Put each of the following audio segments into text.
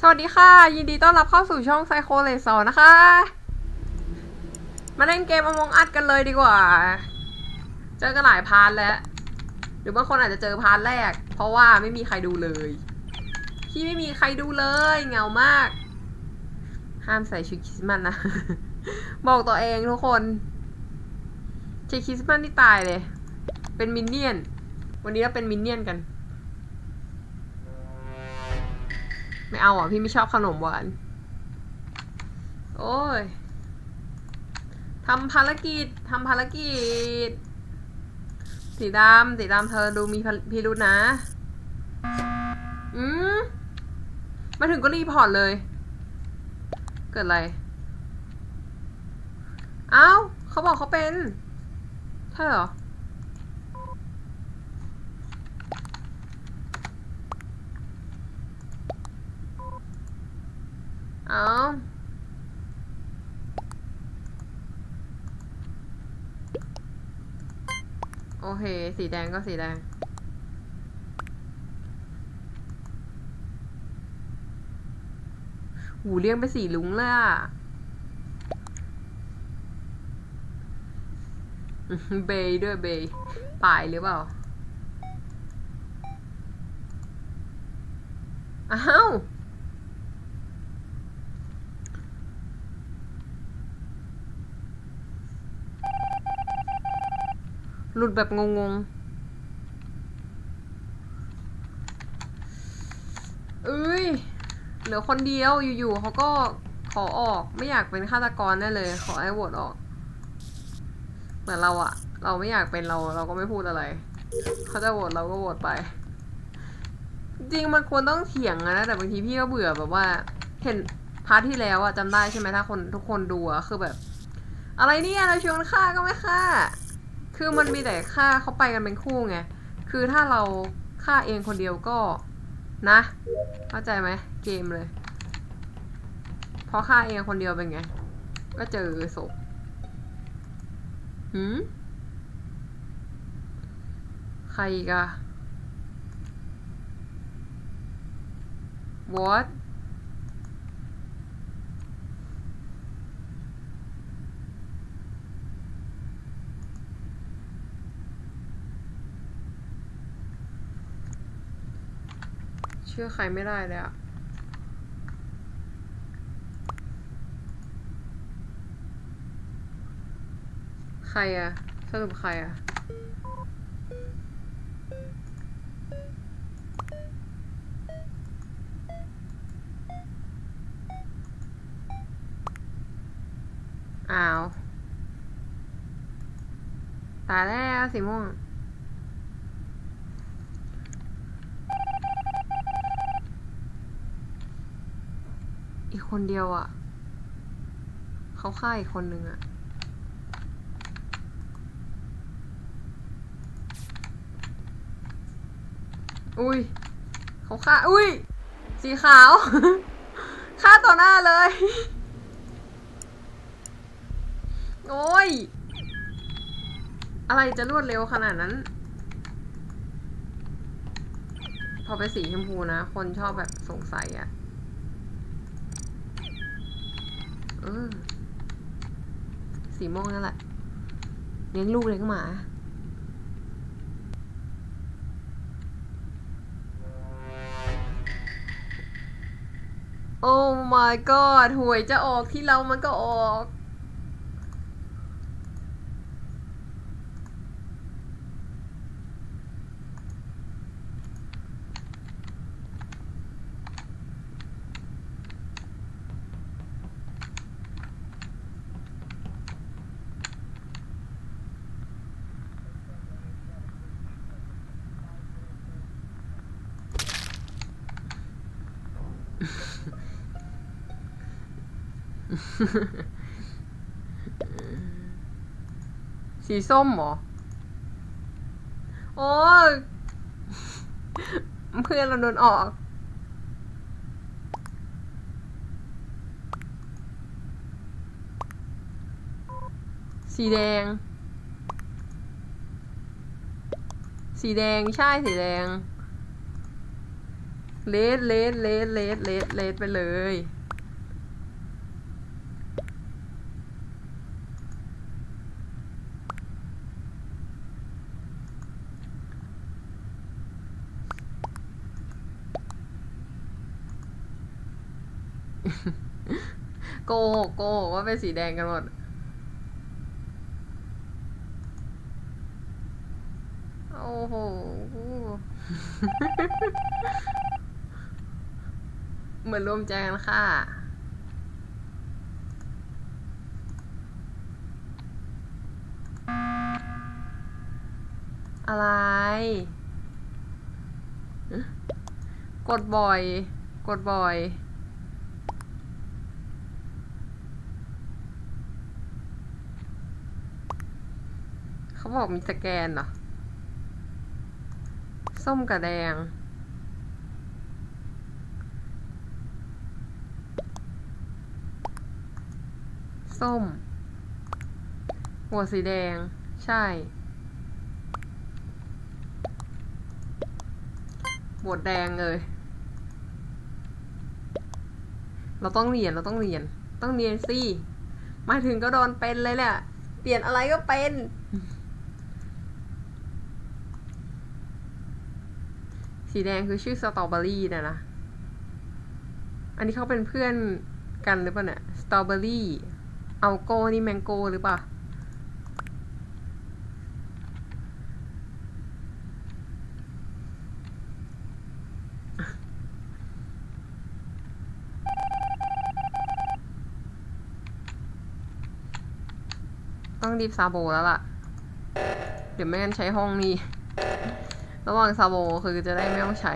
สวัสดีค่ะ ยินดีต้อนรับเข้าสู่ช่องไซโคเลซอนะคะ มาเล่นเกมอมงอัดกันเลยดีกว่า เจอกันหลายพาร์ทแล้ว หรือบางคนอาจจะเจอพาร์ทแรก เพราะว่าไม่มีใครดูเลยที่ไม่มีใครดูเลยเงามาก ห้ามใส่ชุดคริสต์มาสนะ บอกตัวเองทุกคนชุดคริสต์มาสนี่ตายเลย เป็นมินเนี่ยน วันนี้เราเป็นมินเนี่ยนกัน ไม่เอาอะ พี่ไม่ชอบขนมหวาน โอ้ยทำภารกิจทำภารกิจ สีดำสีดำเธอดูมีพิรุธนะ อืมมาถึงก็รีพอร์ตเลย เกิดอะไร เอ้า เขาบอกเขาเป็น ใช่เหรอ เอาโอเค สีแดงก็สีแดง หูเรียงไปสีลุงเลยอะเบย์ด้วยเบย์ป่ายหรือเปล่า อ้าว หลุดแบบงงๆเอ้ย เหลือคนเดียวอยู่ๆเขาก็ขอออกไม่อยากเป็นฆาตกรได้เลย ขอให้โหวตออก เหมือนเราอะเราไม่อยากเป็นเราเราก็ไม่พูดอะไร เขาจะโหวตเราก็โหวตไป จริงมันควรต้องเถียงอะนะแต่บางทีพี่ก็เบื่อแบบว่า เห็นพาร์ทที่แล้วอะจำได้ใช่ไหมถ้าคนทุกคนดูอะคือแบบ อะไรเนี่ยเราชวนฆ่าก็ไม่ฆ่า คือมันมีแต่ฆ่าเขาไปกันเป็นคู่ไง คือถ้าเราฆ่าเองคนเดียวก็นะ เข้าใจไหมเกมเลย พอฆ่าเองคนเดียวเป็นไง ก็เจอศพหืมใครอีกอะ what ชื่อใครไม่ได้เลยอะใครอะสรุปใครอะอ้าว ตายแล้วสีม่วง คนเดียวอะ่ะ เขาฆ่าอีกคนนึงอะ่ะ อุ้ย เขาฆ่า อุ้ย สีขาว ฆ่าต่อหน้าเลย โอ้ย อะไรจะรวดเร็วขนาดนั้น พอไปสีชมพูนะ คนชอบแบบสงสัยอะเออ สีม่วงนั่นแหละเลี้ยงลูกเลี้ยงหมาโอ้ my god หวยจะออกที่เรามันก็ออก สีส้มเหรอ โอ้เพื่อนเราโดนออก สีแดง สีแดงใช่สีแดง เลสเลสเลสเลสเลสเลสไปเลย โกหกโกหกว่าเป็นสีแดงกันหมดโอ้โหเหมือนรวมใจกันค่ะ อะไร กดบ่อย กดบ่อย เขา บอกมีสแกนเหรอ ส้มกับแดง ส้ม หัวสีแดง ใช่ บวดแดงเลย เราต้องเรียน เราต้องเรียน ต้องเรียนสิ มาถึงก็โดนเป็นเลยเนี่ยเปลี่ยนอะไรก็เป็น สีแดงคือชื่อสตรอเบอรี่นะนะ อันนี้เขาเป็นเพื่อนกันหรือเปล่าเนี่ยสตรอเบอรี่เอาโกนี่แมงโกหรือเปล่า ต้องรีบซาโบแล้วล่ะ เดี๋ยวไม่งั้นใช้ห้องนี้ ระหว่างซาโบคือจะได้ไม่ต้องใช้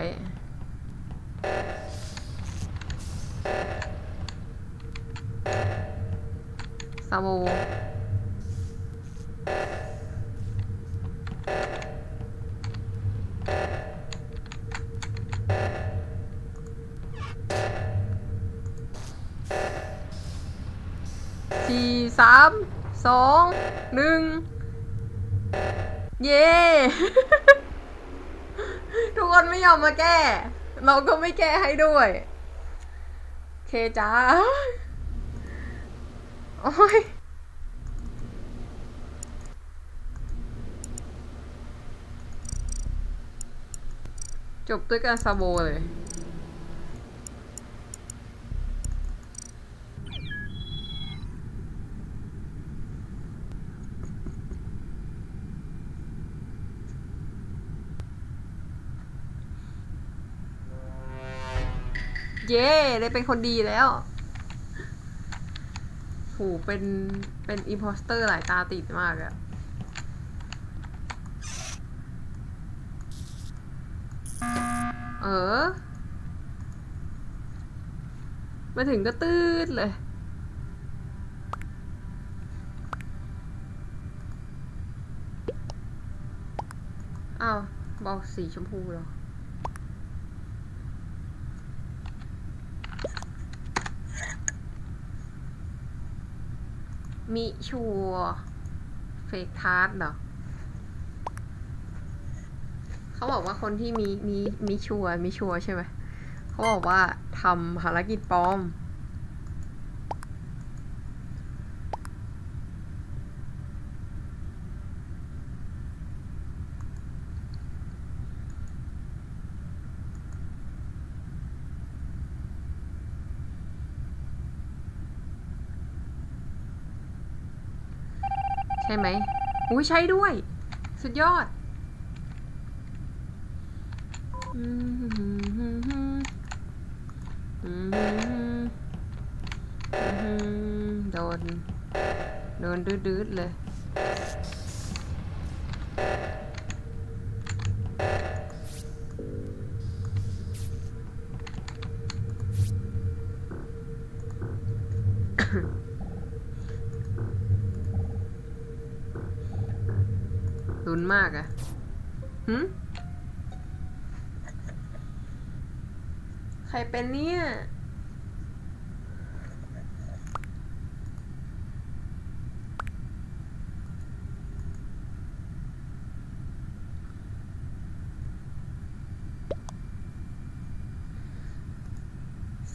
ซาโบสี่สามสองหนึ่งเย้ คนไม่ยอมมาแก้ เราก็ไม่แก้ให้ด้วยเคจ้าโอ้ยจบด้วยการซาโบเลย เย้ได้เป็นคนดีแล้วโหเป็นเป็นอิมโพสเตอร์หลายตาติดมากอะเออ มาถึงก็ตืดเลยอ้าวบอกสีชมพูเหรอ มิชัวเฟกทาร์ดเหรอเขาบอกว่าคนที่มีมีมีชัวมีชัวใช่ไหมเขาบอกว่าทำภารกิจปลอม ช่ไหมอุ้ยใช่ด้วย สุดยอดอืมอืมอืมอืมอืมโดน โดนดืดๆเลย ใครเป็นเนี่ย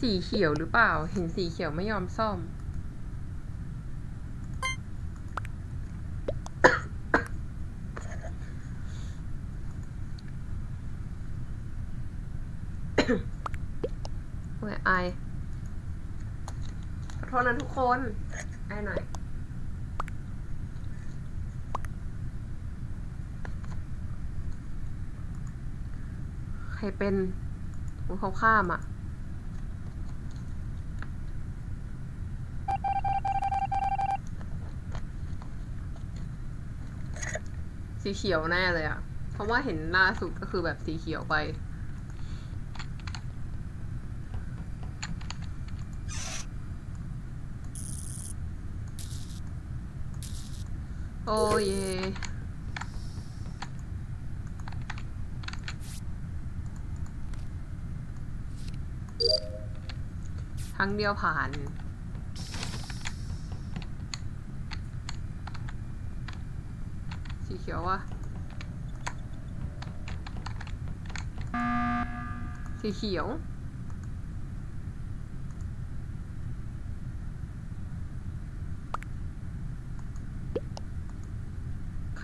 สีเขียวหรือเปล่า เห็นสีเขียวไม่ยอมซ่อม โอ้ยไอขอโทษนะทุกคน ไอหน่อย ใครเป็นของเขาข้ามอะสีเขียวแน่เลยอะเพราะว่าเห็นล่าสุดก็คือแบบสีเขียวไป โอ้ยครั้งเดียวผ่าน สีเขียววะสีเขียว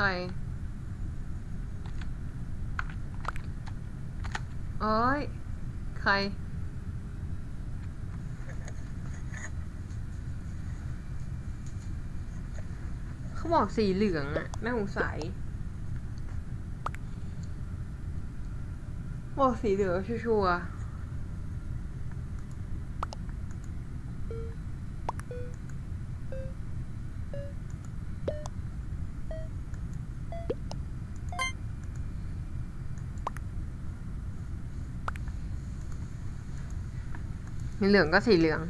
รเอ้ย ใคร เขาบอกสีเหลืองอะแม่สงสัยบอกสีเหลืองชัวร์ สีเหลืองก็สีเหลือง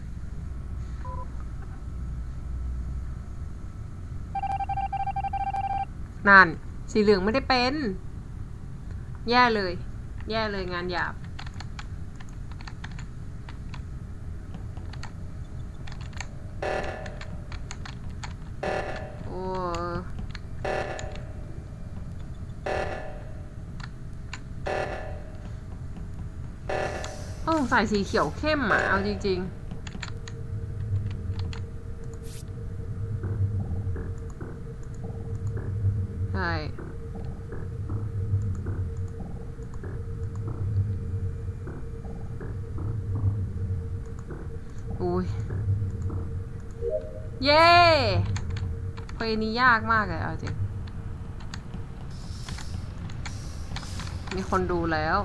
นั่น สีเหลืองไม่ได้เป็น แย่เลย แย่เลยงานหยาบ โอ้ต้อง ใส่สีเขียวเข้มอะเอาจริง ๆใช่อุ้ย เย้เพลงนี้ยากมากเลยเอาจริง มีคนดูแล้ว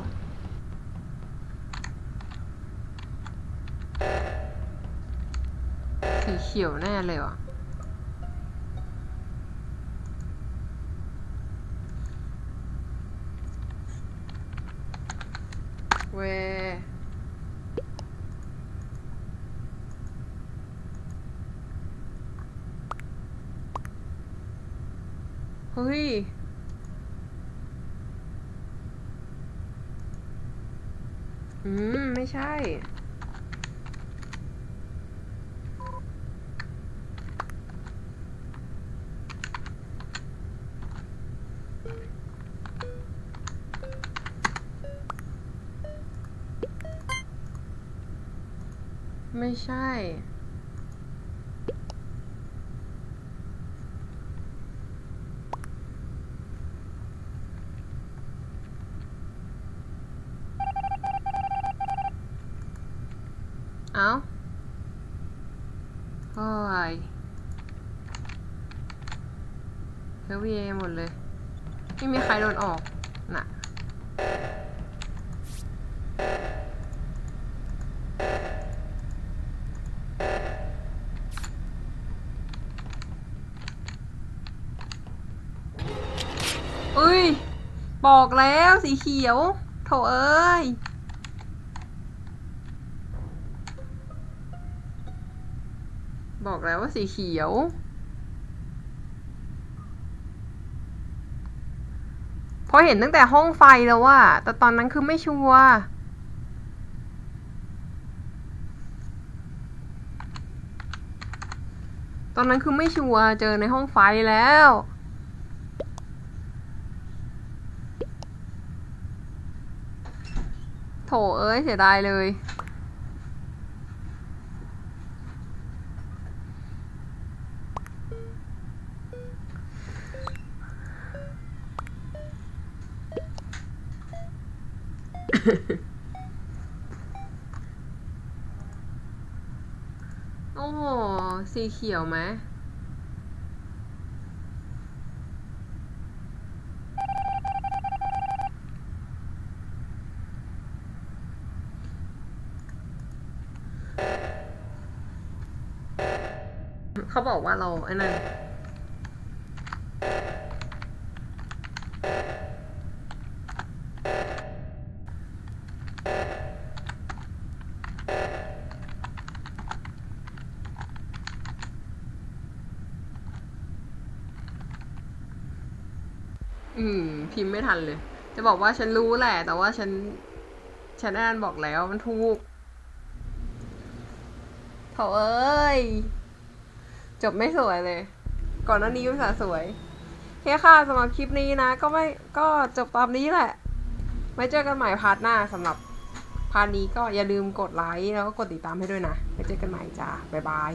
สีเขียวแน่เลยว่ะเวเฮ้ย อืม ไม่ใช่ ไม่ใช่ เอ้าโอ้ยเฮลวีเอหมดเลย ไม่มีใครโดนออก น่ะ เอ้ย บอกแล้วสีเขียว โถเอ้ย บอกแล้วว่าสีเขียวเพราะเห็นตั้งแต่ห้องไฟแล้วว่า แต่ตอนนั้นคือไม่ชัวร์ตอนนั้นคือไม่ชัวร์เจอในห้องไฟแล้ว โถเอ้ยเสียดายเลย โอ้สีเขียวไหม เขาบอกว่าเราไอ้นั่นอืม พิมพ์ไม่ทันเลย จะบอกว่าฉันรู้แหละ แต่ว่าฉัน ฉันอ่านบอกแล้วมันถูกโถเอ้ย จบไม่สวยเลย ก่อนหน้านี้ภาษาสวยโอเคค่ะสำหรับคลิปนี้นะ ก็ไม่ก็จบตามนี้แหละ ไว้เจอกันใหม่พาร์ทหน้าสำหรับพาร์ทนี้ก็อย่าลืมกดไลค์แล้วก็กดติดตามให้ด้วยนะไว้เจอกันใหม่จ้าบ๊ายบาย